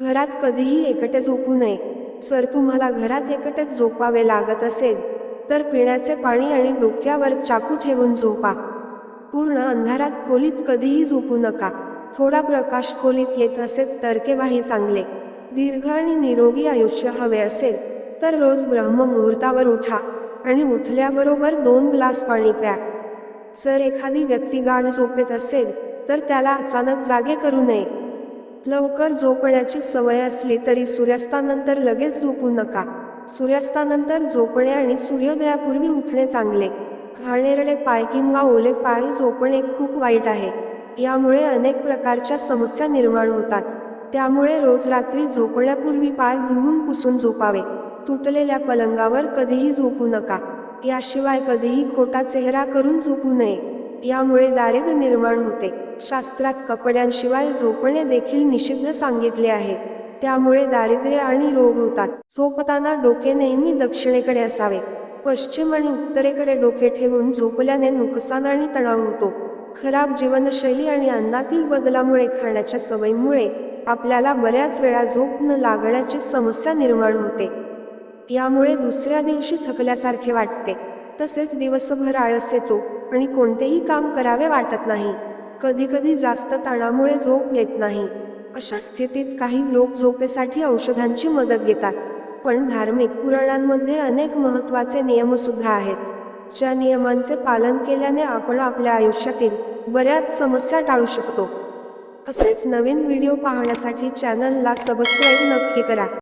घरात कधीही एकटे झोपू नये. जर तुम्हाला घरात एकटेच झोपावे लागत असेल तर पिण्याचे पाणी आणि डोक्यावर चाकू ठेवून झोपा. पूर्ण अंधारात खोलीत कधीही झोपू नका. थोडा प्रकाश खोलीत येत असेल तर केव्हाही चांगले. दीर्घ आणि निरोगी आयुष्य हवे असेल तर रोज ब्रह्ममुहूर्तावर उठा आणि उठल्याबरोबर दोन ग्लास पाणी प्या. जर एखादी व्यक्ती गाढ झोपेत असेल तर त्याला अचानक जागे करू नये. लवकर झोपण्याची सवय असली तरी सूर्यास्तानंतर लगेच झोपू नका. सूर्यास्तानंतर झोपणे आणि सूर्योदयापूर्वी उठणे चांगले. घाणेरडे पाय किंवा ओले पाय झोपणे खूप वाईट आहे. यामुळे अनेक प्रकारच्या समस्या निर्माण होतात. त्यामुळे रोज रात्री झोपण्यापूर्वी पाय धुवून पुसून झोपावे. तुटलेल्या पलंगावर कधीही झोपू नका. याशिवाय कधीही खोटा चेहरा करून झोपू नये. यामुळे दारिद्र्य निर्माण होते. शास्त्रात कपड्यांशिवाय झोपणे देखील निषिद्ध सांगितले आहे. त्यामुळे दारिद्र्य आणि रोग होतात. झोपताना डोके नेहमी दक्षिणेकडे असावे. पश्चिम आणि उत्तरेकडे डोके ठेवून झोपल्याने नुकसान आणि तणाव होतो. खराब जीवनशैली आणि अन्नातील बदलामुळे खाण्याच्या सवयीमुळे आपल्याला बऱ्याच वेळा झोप न लागण्याची समस्या निर्माण होते. यामुळे दुसऱ्या दिवशी थकल्यासारखे वाटते. तसेच दिवसभर आळस येतो आणि कोणतेही काम करावे वाटत नाही. कधीकधी जास्त ताणामुळे झोप येत नाही. अशा स्थितीत काही लोक झोपेसाठी औषधांची मदत घेतात पण धार्मिक पुराणांमध्ये अनेक महत्त्वाचे नियम सुद्धा आहेत ज्या नियमांचे पालन केल्याने आपण आपल्या आयुष्यातील बऱ्याच समस्या टाळू शकतो. तसेच नवीन व्हिडिओ पाहण्यासाठी चॅनलला सबस्क्राईब नक्की करा.